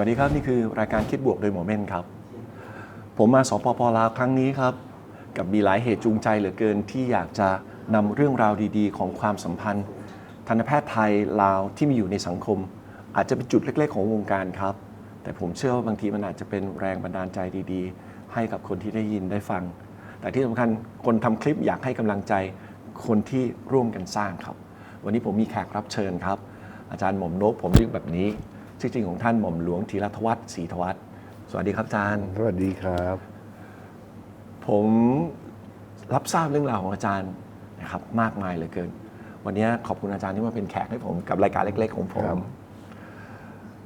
สวัสดีครับ นี่คือรายการคิดบวกโดยหมอเม่นครับ ผมมาสปปลาวครั้งนี้ครับ กับมีหลายเหตุจูงใจเหลือเกินที่อยากจะนำเรื่องราวดีๆ ของความสัมพันธ์ ทันตแพทย์ไทยลาวที่มีอยู่ในสังคม อาจจะเป็นจุดเล็ก ๆ ของวงการครับ แต่ผมเชื่อว่าบางทีมันอาจจะเป็นแรงบันดาลใจดีๆ ให้กับคนที่ได้ยินได้ฟัง แต่ที่สำคัญคนทำคลิปอยากให้กำลังใจคนที่ร่วมกันสร้างครับ วันนี้ผมมีแขกรับเชิญครับ อาจารย์หม่อมนกผมเรียกแบบนี้ ชื่อจริงของท่านหม่อมหลวงธีรธวัฒน์ศรีธวัฒน์สวัสดีครับอาจารย์ สวัสดีครับ ผมรับทราบเรื่องราวของอาจารย์นะครับมากมายเหลือเกิน วันนี้ขอบคุณอาจารย์ที่มาเป็นแขกให้ผมกับรายการเล็ก ๆ ของผมครับ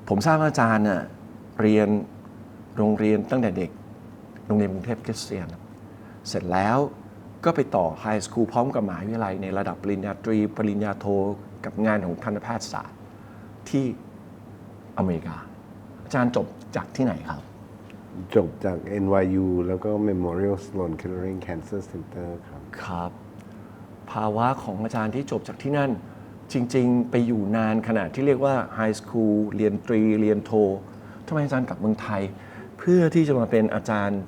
ผมทราบว่าอาจารย์น่ะเรียนโรงเรียนตั้งแต่เด็ก โรงเรียนกรุงเทพคริสเตียน เสร็จแล้วก็ไปต่อไฮสคูลพร้อมกับมหาวิทยาลัยในระดับปริญญาตรี ปริญญาโท กับงานของทันตแพทยศาสตร์ที่ อเมริกา อาจารย์จบจากที่ไหนครับ จบจาก NYU แล้วก็ Memorial Sloan Kettering Cancer Center ครับ ครับ ภาวะของอาจารย์ที่จบจากที่นั่น จริง ๆ ไปอยู่นานขนาดที่เรียกว่าไฮสคูลเรียนตรี เรียนโททำไมอาจารย์กลับเมืองไทย เพื่อที่จะมาเป็นอาจารย์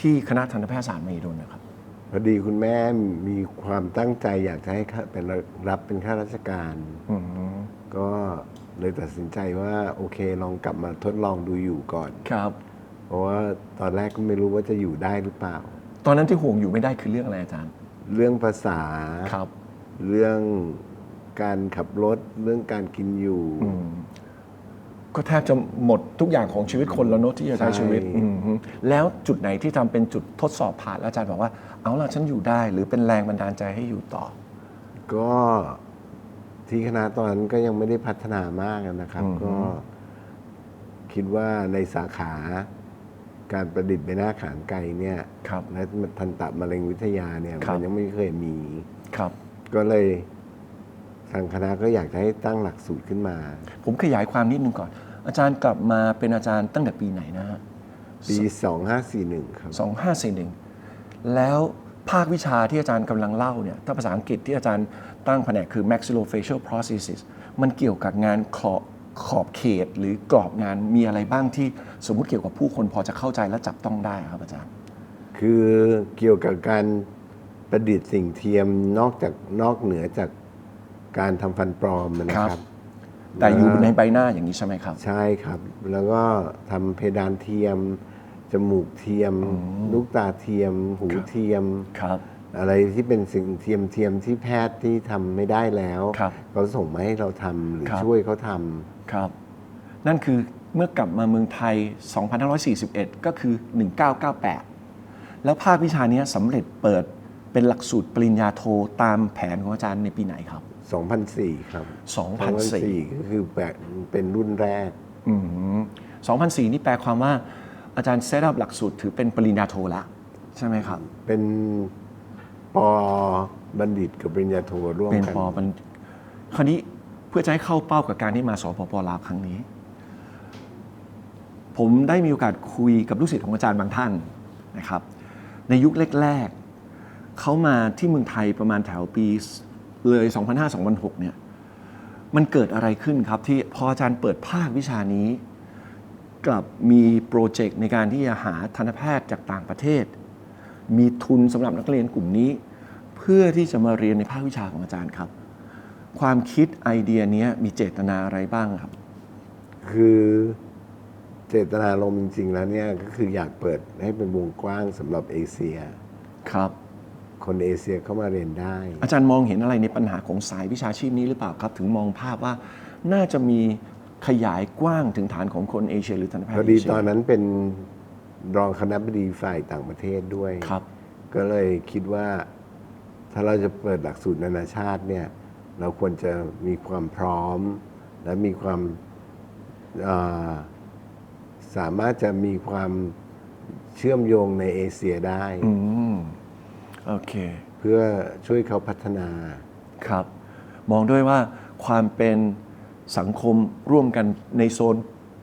ที่คณะทันตแพทยศาสตร์มหิดลนะครับ พอดีคุณแม่มีความตั้งใจอยากจะให้ข้าเป็นรับเป็นข้าราชการ ก็ เลยตัดสินใจว่าโอเคลองกลับมาทดลองดูอยู่ก่อน ครับ เพราะว่าตอนแรกก็ไม่รู้ว่าจะอยู่ได้หรือเปล่า ตอนนั้นที่ห่วงอยู่ไม่ได้คือเรื่องอะไรอาจารย์ เรื่องภาษา ครับ เรื่องการขับรถ เรื่องการกินอยู่ก็แทบจะหมดทุกอย่างของชีวิตคนแล้วเนอะที่จะใช้ใช่ชีวิตอืมฮึแล้วจุดไหนที่ทำเป็นจุดทดสอบผ่านแล้วอาจารย์บอกว่า เอาล่ะฉันอยู่ได้ หรือเป็นแรงบันดาลใจให้อยู่ต่อ ก็ ที่คณะตอนนั้นก็ยังไม่ได้พัฒนามากนะครับ อืม ก็คิดว่าในสาขาการประดิษฐ์ใบหน้าขางไกลเนี่ยครับ และทันตะมะเร็งวิทยาเนี่ยครับ มันยังไม่เคยมี ครับ ก็เลยทางคณะก็อยากจะให้ตั้งหลักสูตรขึ้นมา ผมขยายความนิดนึงก่อน อาจารย์กลับมาเป็นอาจารย์ตั้งแต่ปีไหนนะฮะปี 2541 ครับ2541แล้วภาควิชาที่อาจารย์กำลังเล่าเนี่ย ถ้าภาษาอังกฤษที่อาจารย์ ตั้งแผนกคือ maxillofacial prosthesis มันเกี่ยวกับงานขอบขอบเขตหรือกรอบงานมีอะไรบ้างที่สมมุติเกี่ยวกับผู้คนพอจะเข้าใจและจับต้องได้ครับอาจารย์ คือเกี่ยวกับการประดิษฐ์สิ่งเทียมนอกจากนอกเหนือจากการทำฟันปลอมนะคครัรับ บ แต่อยู่ในใบหน้าอย่างนี้ใช่ไหมครับ ใช่ครับ แล้วก็ทำเพดานเทียม จมูกเทียม ลูกตาเทียม หูครับเทียม ครับ อะไรที่เป็นสิ่งเทียมเทียมที่แพทย์ที่ทำไม่ได้แล้วครับเขาส่งมาให้เราทำหรือครับ ช่วยเขาทำครับ นั่นคือเมื่อกลับมาเมืองไทย 2541 ก็คือ 1998 แล้วภาควิชาเนี้ยสำเร็จเปิดเป็นหลักสูตรปริญญาโทตามแผนของอาจารย์ในปีไหนครับ 2004 ครับ2004 ก็คือแบบเป็นรุ่นแรก อืม2004 นี่แปลความว่าอาจารย์เซตอัพหลักสูตรถือเป็นปริญญาโทแล้วใช่ไหมครับ เป็น ปอบัณฑิตกับปริญญาโทร่วมเป็นกัน ปอบันคราวนี้เพื่อจะให้เข้าเป้ากับการที่มาสปปลาวครั้งนี้ ผมได้มีโอกาสคุยกับลูกศิษย์ของอาจารย์บางท่านนะครับ ในยุคแรกๆเขามาที่เมืองไทยประมาณแถวปีเลย 2005-2006 เนี่ย มันเกิดอะไรขึ้นครับ ที่พออาจารย์เปิดภาควิชานี้ กลับมีโปรเจกต์ในการที่จะหาทันตแพทย์จากต่างประเทศ มีทุนสำหรับนักเรียนกลุ่มนี้ เพื่อที่จะมาเรียนในภาควิชาของอาจารย์ครับ ความคิดไอเดียเนี้ยมีเจตนาอะไรบ้างครับ คือเจตนารมณ์จริงๆแล้วเนี่ยก็คืออยากเปิดให้เป็นวงกว้างสำหรับเอเชีย ครับ คนเอเชียเข้ามาเรียนได้ อาจารย์มองเห็นอะไรในปัญหาของสายวิชาชีพนี้หรือเปล่าครับ ถึงมองภาพว่าน่าจะมีขยายกว้างถึงฐานของคนเอเชีย หรือทันตแพทพอย์ดีเอเชียตอนนั้นเป็นรองคณะบดีฝ่ายต่างประเทศด้วย ครับ ก็เลยคิดว่า ถ้าเราจะเปิดหลักสูตรนานาชาติเนี่ยเราควรจะมีความพร้อม และมีความอ่าสามารถจะมีความเชื่อมโยงในเอเชียได้อืมโอเค เพื่อช่วยเขาพัฒนาครับ มองด้วยว่าความเป็นสังคมร่วมกันในโซน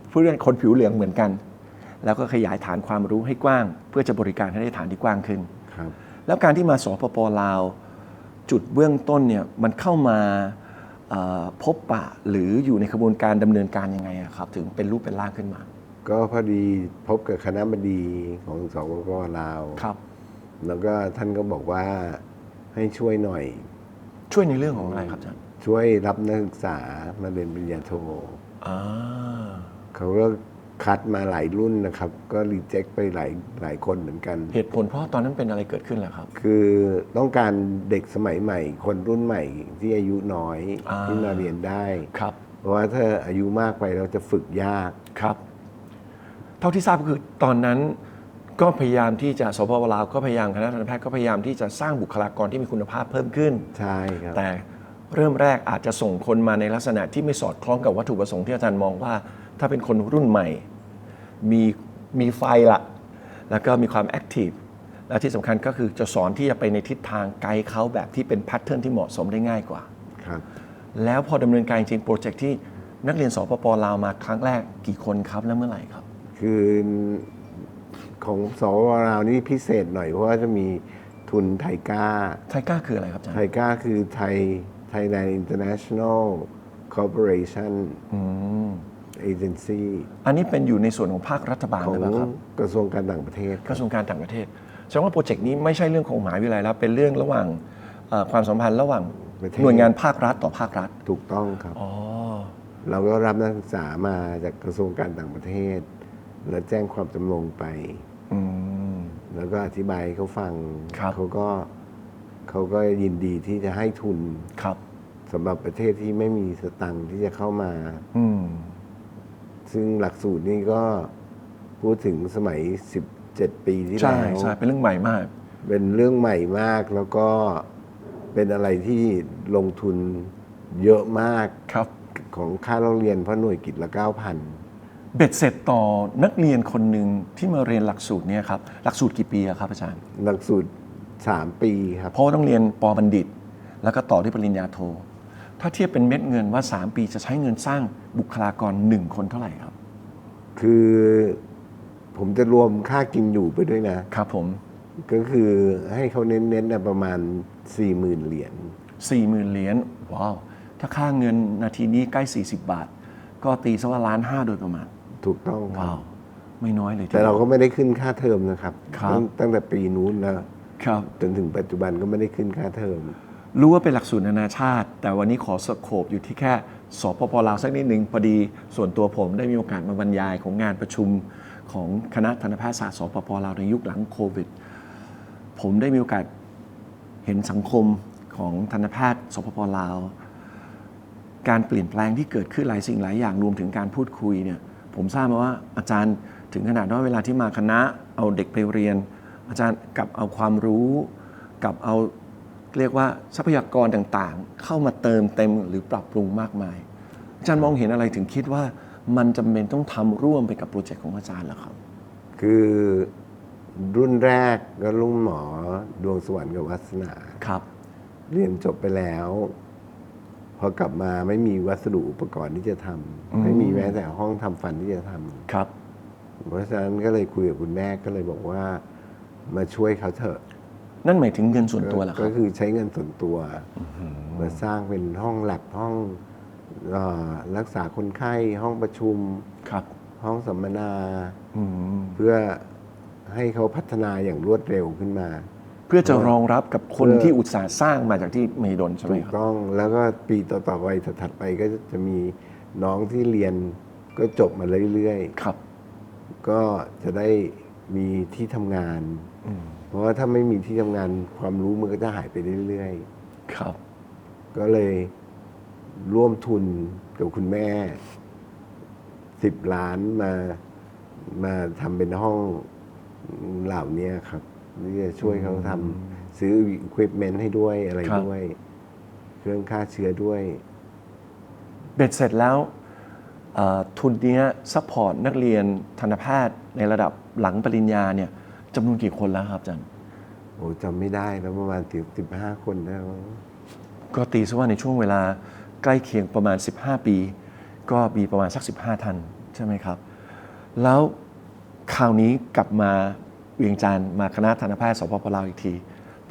เพื่อนคนผิวเหลืองเหมือนกัน แล้วก็ขยายฐานความรู้ให้กว้าง เพื่อจะบริการให้ได้ฐานที่กว้างขึ้นครับ แล้วการที่มาสปปลาว จุดเบื้องต้นเนี่ยมันเข้ามาเอ่อพบปะหรืออยู่ในกระบวนการดำเนินการยังไงอะครับ ถึงเป็นรูปเป็นร่างขึ้นมา ก็พอดีพบกับคณะบดีของสปปลาวครับแล้วก็ท่านก็บอกว่าให้ช่วยหน่อย ช่วยในเรื่องของอะไรครับอาจารย์ช่วยรับนักศึกษามาเรียนปริญญาโทอ่าเขาก็ คัดมาหลายรุ่นนะครับ ก็รีเจ็คไปหลายหลายคนเหมือนกัน เหตุผลเพราะตอนนั้นเป็นอะไรเกิดขึ้นเหรอครับ คือต้องการเด็กสมัยใหม่ คนรุ่นใหม่ที่อายุน้อยอ่า ที่มาเรียนได้ ครับ เพราะว่าถ้าอายุมากไปเราจะฝึกยาก ครับ เท่าที่ทราบก็คือตอนนั้นก็พยายามที่จะสพวลาวก็พยายามคณะทันตแพทย์ก็พยายามที่จะสร้างบุคลากรที่มีคุณภาพเพิ่มขึ้น ใช่ครับ แต่เริ่มแรกอาจจะส่งคนมาในลักษณะที่ไม่สอดคล้องกับวัตถุประสงค์ที่อาจารย์มองว่า ถ้าเป็นคนรุ่นใหม่ มีมีไฟละแล้วก็มีความแอคทีฟและที่สำคัญก็คือจะสอนที่จะไปในทิศทางไกด์เขาแบบที่เป็นแพทเทิร์นที่เหมาะสมได้ง่ายกว่า ครับ แล้วพอดำเนินการจริงโปรเจกต์ที่นักเรียนสปปลาวมาครั้งแรกกี่คนครับและเมื่อไหร่ครับ คือของสวเรานี่พิเศษหน่อยเพราะว่าจะมีทุนไทก้า ไทก้าคืออะไรครับอาจารไทย์ก้าคือไทย Thailand International Corporation อืม Agency อันนี้เป็นอยู่ในส่วนของภาครัฐบาลของหรือเปล่าครับ กระทรวงการต่างประเทศ กระทรวงการต่างประเทศแสดงว่าโปรเจกต์นี้ไม่ใช่เรื่องของมหาวิทยาลัยแล้ว เป็นเรื่องระหว่างเอ่อความสัมพันธ์ระหว่างประเทศ หน่วยงานภาครัฐต่อภาครัฐ ถูกต้องครับ อ๋อ เราก็รับนักศึกษามาจากกระทรวงการต่างประเทศ แล้วแจ้งความจำลงไป อืม แล้วก็อธิบายให้เขาฟังครับ เขาก็เขาก็ยินดีที่จะให้ทุนครับ สำหรับประเทศที่ไม่มีสตังค์ที่จะเข้ามา อืม ซึ่งหลักสูตรนี้ก็พูดถึงสมัย 17 ปีที่ใช่แล้ว ใช่เป็นเรื่องใหม่มาก เป็นเรื่องใหม่มากแล้วก็เป็นอะไรที่ลงทุนเยอะมากครับ ของค่าเราเรียนเพราะหน่วยกิจละ 9,000 เบ็ดเสร็จต่อนักเรียนคนหนึ่งที่มาเรียนหลักสูตรเนี่ยครับหลักสูตรกี่ปีอะครับอาจารย์ หลักสูตร 3 ปีครับ เพราะว่าต้องเรียนปบัณฑิต แล้วก็ต่อด้วยปริญญาโท ถ้าเทียบเป็นเม็ดเงินว่า 3 ปีจะใช้เงินสร้าง บุคลากรหนึ่งคนเท่าไหร่ครับ คือผมจะรวมค่ากินอยู่ไปด้วยนะ ครับผม ก็คือให้เขาเน้นๆนะประมาณ 40,000 เหรียญ40,000 เหรียญว้าว ถ้าค่าเงินนาทีนี้ใกล้ 40 บาท ก็ตีซะว่าล้านห้าโดยประมาณ ถูกต้องครัว้าบวไม่น้อยเลยทีแต่เราดียวก็ไม่ได้ขึ้นค่าเทอมนะครับครับตั้งตั้งแต่ปีนู้นแล้วครับจนถึงปัจจุบันก็ไม่ได้ขึ้นค่าเทอมรู้ว่าเป็นหลักสูตรนานาชาติ แต่วันนี้ขอสโคบอยู่ที่แค่ สปปลาวสักนิดหนึ่งพอดีส่วนตัวผมได้มีโอกาสมาบรรยายของงานประชุมของคณะทันตแพทยศาสตร์สปปลาวในยุคหลังโควิด ผมได้มีโอกาสเห็นสังคมของทันตแพทย์สปปลาว การเปลี่ยนแปลงที่เกิดขึ้นหลายสิ่งหลายอย่างรวมถึงการพูดคุยเนี่ยผมทราบมาว่าอาจารย์ถึงขนาดว่าเวลาที่มาคณะเอาเด็กไปเรียน อาจารย์กลับเอาความรู้กลับเอา เรียกว่าทรัพยากรต่างๆ เข้ามาเติมเต็มหรือปรับปรุงมากมาย อาจารย์มองเห็นอะไรถึงคิดว่ามันจำเป็นต้องทำร่วมไปกับโปรเจกต์ของอาจารย์เหรอครับ คือรุ่นแรกก็ลุงหมอดวงสวรรค์กับวัสนาครับ เรียนจบไปแล้ว พอกลับมาไม่มีวัสดุอุปกรณ์ที่จะทำไม่มีแม้แต่ห้องทำฟันที่จะทำครับ เพราะฉะนั้นก็เลยคุยกับคุณแม่ก็เลยบอกว่า มาช่วยเขาเถอะ นั่นหมายถึงเงินส่วนตัวเหรอคก็รับคือใช้เงินส่วนตัวมาสร้างเป็นห้องแลบห้องเอ่อรักษาคนไข้ห้องประชุม ครับห้องสัมมนา อืมเพื่อให้เขาพัฒนาอย่างรวดเร็วขึ้นมา เพื่อจะรองรับกับคนเพื่อ ที่อุตสาห์สร้างมาจากที่มหิดลใช่ไหมถูกครับต้องแล้วก็ปีต่อๆไปถัดๆไปก็จะมีน้องที่เรียนก็จบมาเรื่อยครับ ๆ ก็จะได้มีที่ทำงานเพ ราะว่าถ้าไม่มีที่ทำงานความรู้มันก็จะหายไปเรื่อยๆครับก็เลยร่วมทุนกับคุณแม่สิบล้านมามาทำเป็นห้องเหล่านี้ครับนี่จะช่วยเขาทำซื้ออุปกรณ์ให้ด้วยอะไรครับ ด้วย เครื่องฆ่าเชื้อด้วย เบ็ดเสร็จแล้วเอ่อทุนเนี้ยซัพพอร์ตนักเรียนทันตแพทย์ในระดับหลังปริญญาเนี่ย จำนวนกี่คนแล้วครับอาจารย์โอ้จำไม่ได้แล้วประมาณถึงสิบห้าคนแล้วก็ตีซะว่าในช่วงเวลาใกล้เคียงประมาณ 15 ปี ก็มีประมาณสัก 15 ท่านใช่ไหมครับ แล้วคราวนี้กลับมาเวียงจันทร์มาคณะทันตแพทย์สปปลาวอีกที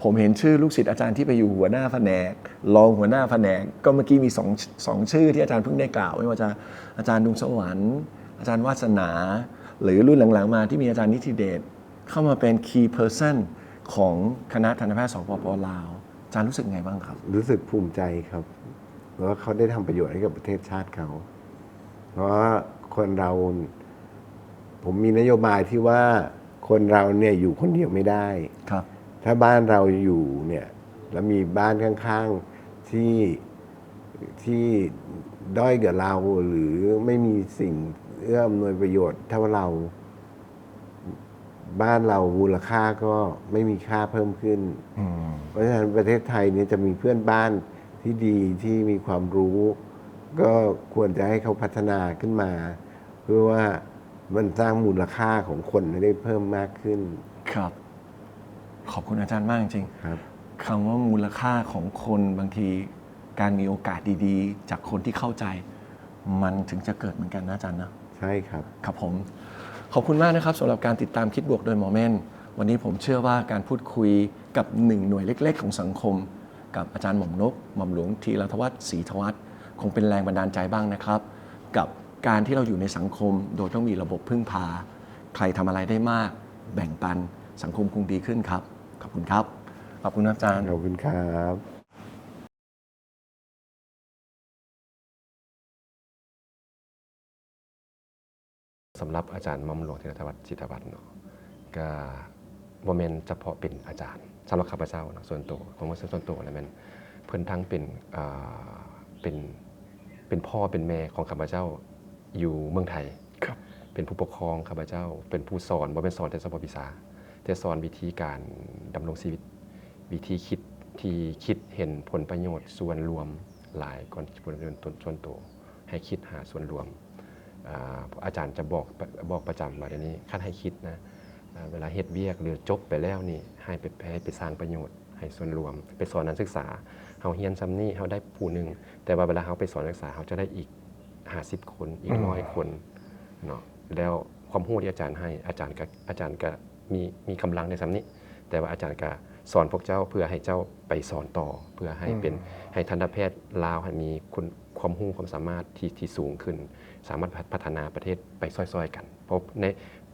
พผมเห็นชื่อลูกศิษย์อาจารย์ที่ไปอยู่หัวหน้าแผนกรองหัวหน้าแผนก ก็เมื่อกี้มีสองสองชื่อที่อาจารย์เพิ่งได้กล่าว ไม่ว่าจะอาจารย์ดวงสวรรค์อาจารย์วาสนา หรือรุ่นหลังๆมาที่มีอาจารย์นิติเดช เข้ามาเป็น key person ของคณะทันตแพทย์สปปลาวอาจารย์รู้สึกไงบ้างครับ รู้สึกภูมิใจครับเพราะว่าเขาได้ทำประโยชน์ให้กับประเทศชาติเขา เพราะว่าคนเรา ผมมีนโยบายที่ว่าคนเราเนี่ยอยู่คนเดียวไม่ได้ ครับ ถ้าบ้านเราอยู่เนี่ยแล้วมีบ้านข้างๆที่ที่ด้อยกับเราหรือไม่มีสิ่งเอื้ออำนวยประโยชน์เท่าเรา บ้านเรามูลค่าก็ไม่มีค่าเพิ่มขึ้นอืมเพราะฉะนั้นประเทศไทยเนี่ยจะมีเพื่อนบ้านที่ดีที่มีความรู้ ก็ควรจะให้เขาพัฒนาขึ้นมา เพื่อว่ามันสร้างมูลค่าของคนให้ได้เพิ่มมากขึ้น ครับ ขอบคุณอาจารย์มากจริงครับคำว่ามูลค่าของคนบางทีการมีโอกาสดีๆ จากคนที่เข้าใจ มันถึงจะเกิดเหมือนกันนะอาจารย์นะใช่ครับ ครับผม ขอบคุณมากนะครับสำหรับการติดตามคิดบวกโดยหมอเม่น วันนี้ผมเชื่อว่าการพูดคุยกับหนึ่งหน่วยเล็ก ๆ ของสังคม กับอาจารย์หม่อมนกหม่อมหลวงทีรธวัฒน์ศรีธวัฒน์คงเป็นแรงบันดาลใจบ้างนะครับ กับการที่เราอยู่ในสังคม โดยต้องมีระบบพึ่งพา ใครทำอะไรได้มาก แบ่งปันสังคมคงดีขึ้นครับ ขอบคุณครับ ขอบคุณครับอาจารย์ขอบคุณครับ สำหรับอาจารย์หมอมหลวงธีรธวัฒน์จิตรวัฒน์เนาะก็โมเมนต์เฉพาะเป็นอาจารย์สำหรับข้าพเจ้าเนาะส่วนตัวผมว่าส่วนตัวแล้วแมันเพิ่นทั้งเป็นอ่าเป็นเป็นพ่อเป็นแม่ของข้าพเจ้าอยู่เมืองไทยครับเป็นผู้ปกครองข้าพเจ้า เป็นผู้สอนบ่เป็นสอนแต่สอนภาษาแต่สอนวิธีการดำรงชีวิต วิธีคิดที่คิดเห็นผลประโยชน์ส่วนรวมหลายก่อนผลประโยชน์ส่วนตัวให้คิดหาส่วนรวม อ่าอาจารย์จะบอกบอกประจำว่าเดี๋ยวนี้ขั้นให้คิดนะอ่าเวลาเฮ็ดเวียกหรือจบไปแล้วนี่ให้ไปให้ไปสร้างประโยชน์ให้ส่วนรวม ไปสอนนักศึกษาเฮาเฮียนซ้ำนี่เฮาได้ผู้หนึ่งแต่ว่าเวลาเฮาไปสอนนักศึกษาเฮาจะได้อีก50คนอีกร้อยคนเนาะแล้วความรู้ที่อาจารย์ให้อาจารย์ก็อาจารย์ก็มีมีกำลังในซ้ำนี้ แต่ว่าอาจารย์ก็สอนพวกเจ้าเพื่อให้เจ้าไปสอนต่อ เพื่อให้เป็นให้ทันตแพทย์ลาวให้มีคุณ ความรู้ความสามารถที่ที่สูงขึ้น สามารถพัฒนาประเทศไปซ้อยๆ กัน เพราะใน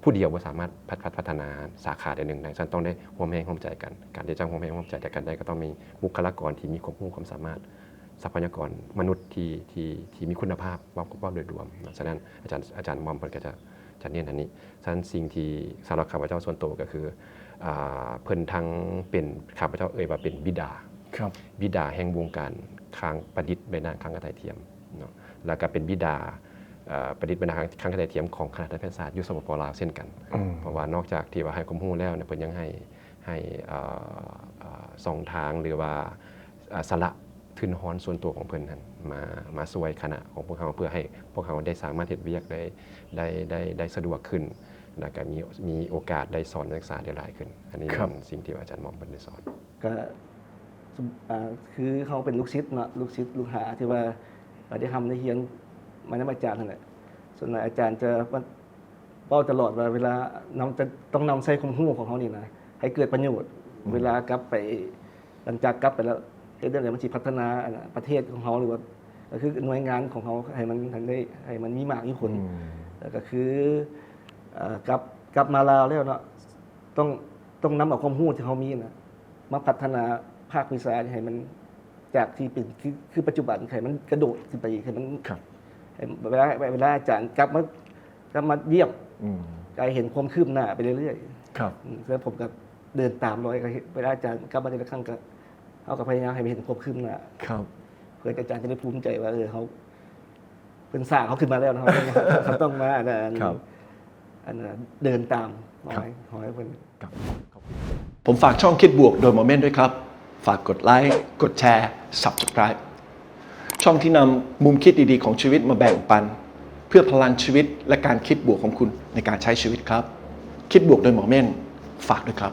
ผู้เดียวว่าสามารถพัฒพัฒนาสาขาใดหนึ่งได้ฉันต้องได้ร่วมแรงร่วมใจกัน การที่จะร่วมแรงร่วมใจกันได้ก็ต้องมีบุคลากรที่มีความรู้ความสามารถทรัพยากรมนุษย์ที่ที่ที่มีคุณภาพว่าว่าโดยรวมนะฉะนั้นอาจารย์อาจารย์มอมเพิ่นก็จะจะเน้นอันนี้ฉะนั้นสิ่งที่สำหรับข้าพเจ้าส่วนตัวก็คือเพิ่นทั้งเป็นข้าพเจ้าเอ่ยว่าเป็นบิดา บบิดาแห่งวงการคางประดิษฐ์ใบหน้าคางกระต่ายเทียมเนาะแล้วก็เป็นบิดาเอ่อประดิษฐ์ใบหน้าคางกระต่ายเทียมของคณะแพทยศาสตร์อยุสปปลาวเช่นกัน เพราะว่านอกจากที่ว่าให้ความรู้แล้วเนี่ยเพิ่นยังให้ให้เอ่อเอ่อสองทางหรือว่าเอ่อสละทุนฮอนส่วนตัวของเพิ่นนั้นมามาช่วยคณะของพวกเขาเพื่อให้พวกเขาได้สามารถเฮ็ดเวียกได้ได้ได้ได้สะดวกขึ้นแล้วก็มีมีโอกาสได้สอนนักศึกษาได้หลายขึ้น อันนี้ครับเป็นสิ่งที่อาจารย์หมอมเพิ่นได้สอนก็สม อ่าคือเขาเป็นลูกศิษย์เนาะลูกศิษย์ลูกหาที่ว่าเราได้ทำได้เฮียนมาน้ำอาจารย์นั่นแหละส่วนใหญ่อาจารย์จะเป้าตลอดว่าเวลานำจะต้องนำใส่ความรู้ของเขานี่นะให้เกิดประโยชน์เวลากลับไปหลังจากกลับไปแล้วเฮ็ดเรื่องอะไรมันสิพัฒนาอันน่ะประเทศของเขาหรือว่าก็คือหน่วยงานของเขาให้มันให้ได้ให้มันมีมากมีผลแล้วก็คือเอ่อกลับกลับมาลาวแล้วเนาะต้องต้องนำเอาความรู้ที่เขามีนะมาพัฒนา ภาควิชาให้มันจากที่เป็นคือคือปัจจุบันให้มันกระโดดขึ้นไปอีกให้มันครับให้เวลาเวลาอาจารย์กลับมากลับมาเยี่ยมอืมกายเห็นความคืบหน้าไปเรื่อยครับๆอืมแล้วผมก็เดินตามรอยก็เห็นเวลาอาจารย์กลับมาทีละครั้งก็เอากับพยายามให้เห็นความคืบหน้าครับเพื่ออาจารย์จะได้ภูมิใจว่าเออเขาเป็นสร้างเขาขึ้นมาแล้วนะครับเขาต้องมาอันนั้นครับอันนั้นเดินตามขอครับให้ขอให้เพิ่นครับขอบคุณผมฝากช่องคิดบวกโดยโมเมนต์ด้วยครับ ฝากกดไลค์กดแชร์ Subscribe ช่องที่นำมุมคิดดีๆของชีวิตมาแบ่งปัน เพื่อพลังชีวิตและการคิดบวกของคุณในการใช้ชีวิตครับ คิดบวกโดยหมอเม่นฝากด้วยครับ